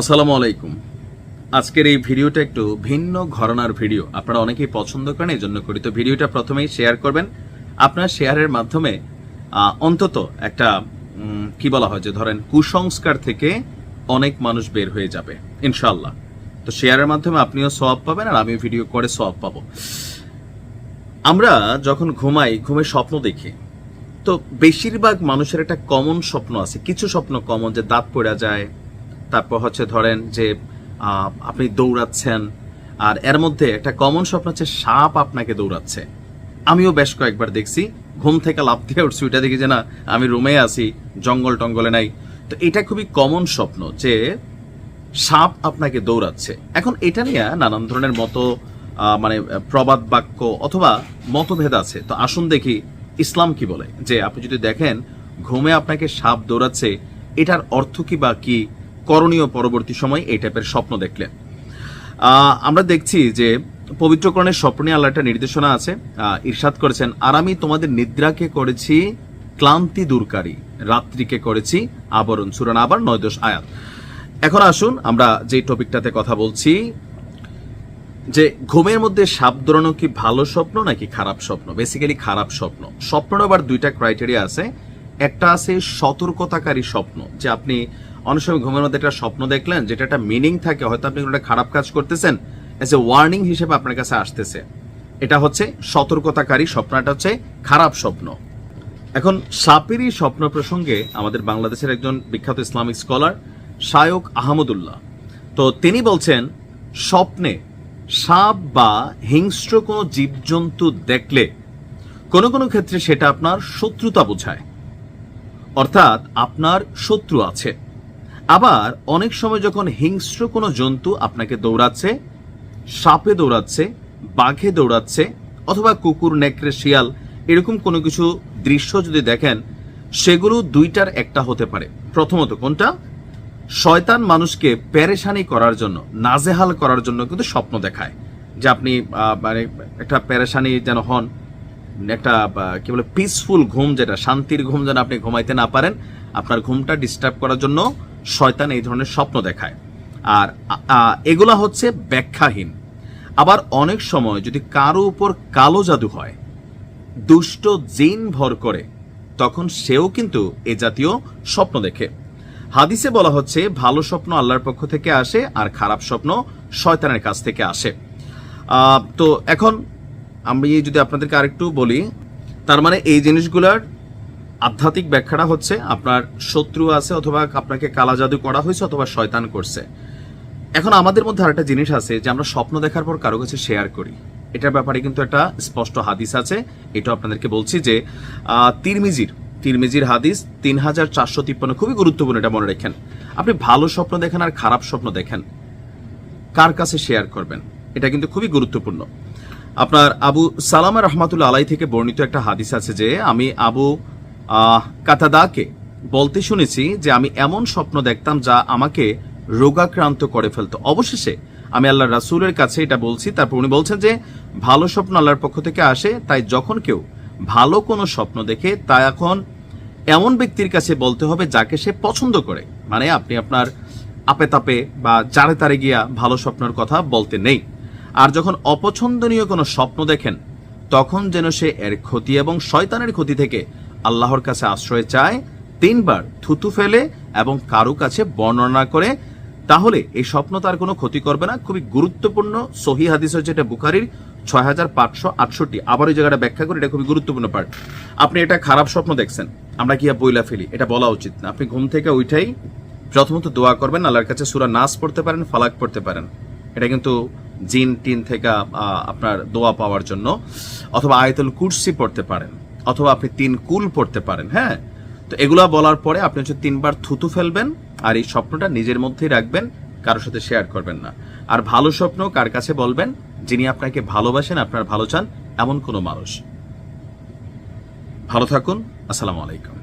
আসসালামু আলাইকুম। আজকের এই ভিডিওটা একটু ভিন্ন ঘরনার ভিডিও। আপনারা অনেকেই পছন্দ করেন এই জন্য করি তো ভিডিওটা প্রথমেই শেয়ার করবেন। আপনার শেয়ারের মাধ্যমে অন্তত একটা কি বলা হয় যে, ধরেন কুসংস্কার থেকে অনেক মানুষ বের হয়ে যাবে ইনশাল্লাহ তো শেয়ারের মাধ্যমে আপনিও সওয়াব পাবেন আর আমিও ভিডিও করে সওয়াব পাবো। আমরা যখন ঘুমাই ঘুমে স্বপ্ন দেখি, তো বেশিরভাগ মানুষের একটা কমন স্বপ্ন আছে। কিছু স্বপ্ন কমন যে দাঁত পড়া যায় তারপর হচ্ছে ধরেন যে আপনি দৌড়াচ্ছেন, আর এর মধ্যে একটা কমন স্বপ্ন হচ্ছে সাপ আপনাকে দৌড়াচ্ছে। আমিও বেশ কয়েকবার দেখছি, ঘুম থেকে লাভ দিয়ে উঠছি ওইটা দেখি যে না, আমি রুমে আছি, জঙ্গল টঙ্গলে নাই। তো এটা খুবই কমন স্বপ্ন যে, সাপ আপনাকে দৌড়াচ্ছে। এখন এটা নিয়ে নানান ধরনের মতো মানে প্রবাদ বাক্য অথবা মতভেদ আছে। তো আসুন দেখি ইসলাম কি বলে? যে আপনি যদি দেখেন, ঘুমে আপনাকে সাপ দৌড়াচ্ছে, এটার অর্থ কি বা কি? করণীয় পরবর্তী সময় এই টাইপের স্বপ্ন দেখলে আমরা দেখছি যে পবিত্রকরণের স্বপ্নে আল্লাহ একটা নির্দেশনা আছে। ইরশাদ করেছেন, আর আমি তোমাদের নিদ্রাকে করেছি ক্লান্তি দূরকারী, রাত্রিকে করেছি আবরণ। সুরান আবার নয় দশ আয়াত। এখন আসুন, আমরা যে টপিকটাতে কথা বলছি, যে ঘুমের মধ্যে সাপ দৌড়ানো কি ভালো স্বপ্ন নাকি খারাপ স্বপ্ন? বেসিক্যালি খারাপ স্বপ্ন। স্বপ্ন আবার দুইটা ক্রাইটেরিয়া আছে। একটা আছে সতর্কতাকারী স্বপ্ন, যে আপনি অনেক সময় ঘুমের মধ্যে একটা স্বপ্ন দেখলেন, যেটা একটা মিনিং থাকে, হয়তো আপনি কোনো খারাপ কাজ করতেছেন এজ এ ওয়ার্নিং হিসেবে আপনার কাছে আসতেছে। এটা হচ্ছে সতর্কতাকারী স্বপ্নটা হচ্ছে খারাপ স্বপ্ন। এখন, সাপেরই স্বপ্ন প্রসঙ্গে আমাদের বাংলাদেশের একজন বিখ্যাত ইসলামিক স্কলার শায়ক আহমদুল্লাহ। তো তিনি বলছেন, স্বপ্নে সাপ বা হিংস্র কোনো জীবজন্তু দেখলে কোনো কোনো ক্ষেত্রে সেটা আপনার শত্রুতা বোঝায়। অর্থাৎ আপনার শত্রু আছে। আবার অনেক সময় যখন হিংস্র কোনো জন্তু আপনাকে দৌড়াচ্ছে, সাপে দৌড়াচ্ছে, বাঘে দৌড়াচ্ছে অথবা কুকুর, নেকড়ে, শিয়াল এরকম কোনো কিছু দৃশ্য যদি দেখেন, সেগুলো দুইটার একটা হতে পারে। প্রথমত কোনটা? শয়তান মানুষকে প্যারেশানি করার জন্য, নাজেহাল করার জন্য কিন্তু স্বপ্ন দেখায় যে আপনি মানে একটা পেরেশানি যেন হন একটা কি বলে পিসফুল ঘুম যেটা, শান্তির ঘুম যেন আপনি ঘুমাইতে না পারেন, আপনার ঘুমটা ডিস্টার্ব করার জন্য শয়তান এই ধরনের স্বপ্ন দেখায়। আর এগুলা হচ্ছে ব্যাখ্যাহীন। আবার অনেক সময় যদি কারও উপর কালো জাদু হয়, দুষ্ট জিন ভর করে, তখন সেও কিন্তু এ জাতীয় স্বপ্ন দেখে। হাদিসে বলা হচ্ছে, ভালো স্বপ্ন আল্লাহর পক্ষ থেকে আসে, আর খারাপ স্বপ্ন শয়তানের কাছ থেকে আসে। তো এখন আমি যদি আপনাদেরকে আরেকটু বলি, তার মানে এই জিনিসগুলার আধ্যাত্মিক ব্যাখ্যাটা হচ্ছে আপনার শত্রু আছে অথবা আপনাকে কালা জাদু করা হয়েছে অথবা শয়তান করছে। এখন আমাদের মধ্যে আরেকটা জিনিস আছে যে আমরা স্বপ্ন দেখার পর কারও কাছে শেয়ার করি। এটার ব্যাপারে কিন্তু একটা স্পষ্ট হাদিস আছে। এটা আপনাদেরকে বলছি যে তিরমিজির তিরমিজির হাদিস তিন হাজার চারশো তিপ্পান্ন খুবই গুরুত্বপূর্ণ, এটা মনে রাখেন। আপনি ভালো স্বপ্ন দেখেন আর খারাপ স্বপ্ন দেখেন। কার কাছে শেয়ার করবেন? এটা কিন্তু খুবই গুরুত্বপূর্ণ। আপনার আবু সালামা রহমাতুল্লা আলাই থেকে বর্ণিত একটা হাদিস আছে যে, আমি আবু কাতাদাকে বলতে শুনেছি যে, আমি এমন স্বপ্ন দেখতাম যা আমাকে রোগাক্রান্ত করে ফেলতো। অবশেষে আমি আল্লাহ রাসূলের কাছে এটা বলছি। তারপর উনি বলছেন যে, ভালো স্বপ্ন আল্লাহর পক্ষ থেকে আসে, তাই যখন কেউ ভালো কোনো স্বপ্ন দেখে, তা এখন এমন ব্যক্তির কাছে বলতে হবে যাকে সে পছন্দ করে। মানে আপনি আপনার আপে তাপে বা চারে তারে গিয়া ভালো স্বপ্নের কথা বলতে নেই। আর যখন অপছন্দনীয় কোনো স্বপ্ন দেখেন, তখন যেন সে এর ক্ষতি এবং শয়তানের ক্ষতি থেকে আল্লাহর কাছে আশ্রয় চায়, তিনবার থুতু ফেলে এবং কারও কাছে বর্ণনা করে, তাহলে এই স্বপ্ন তার কোনো ক্ষতি করবে না। খুবই গুরুত্বপূর্ণ সহি হাদিস হচ্ছে এটা বুখারির ছয় হাজার পাঁচশো আটষট্টি। আবার ওই জায়গাটা ব্যাখ্যা করি, এটা খুবই গুরুত্বপূর্ণ পার্ট আপনি এটা খারাপ স্বপ্ন দেখছেন, আমরা কি বইলা ফেলি, এটা বলা উচিত না। আপনি ঘুম থেকে উঠাই প্রথমত দোয়া করবেন, আল্লাহর কাছে সুরা নাস পড়তে পারেন, ফালাক পড়তে পারেন। এটা কিন্তু জিন টিন থেকে আপনার দোয়া পাওয়ার জন্য, অথবা আয়তুল কুরসি পড়তে পারেন, অথবা আপনি তিন কুল পড়তে পারেন হ্যাঁ? তো এগুলা বলার পরে আপনি হচ্ছে তিনবার থুতু ফেলবেন, আর এই স্বপ্নটা নিজের মধ্যেই রাখবেন, কারোর সাথে শেয়ার করবেন না। আর ভালো স্বপ্ন কার কাছে বলবেন? যিনি আপনাকে ভালোবাসেন, আপনার ভালো চান, এমন কোনো মানুষ। ভালো থাকুন, আসসালামু আলাইকুম।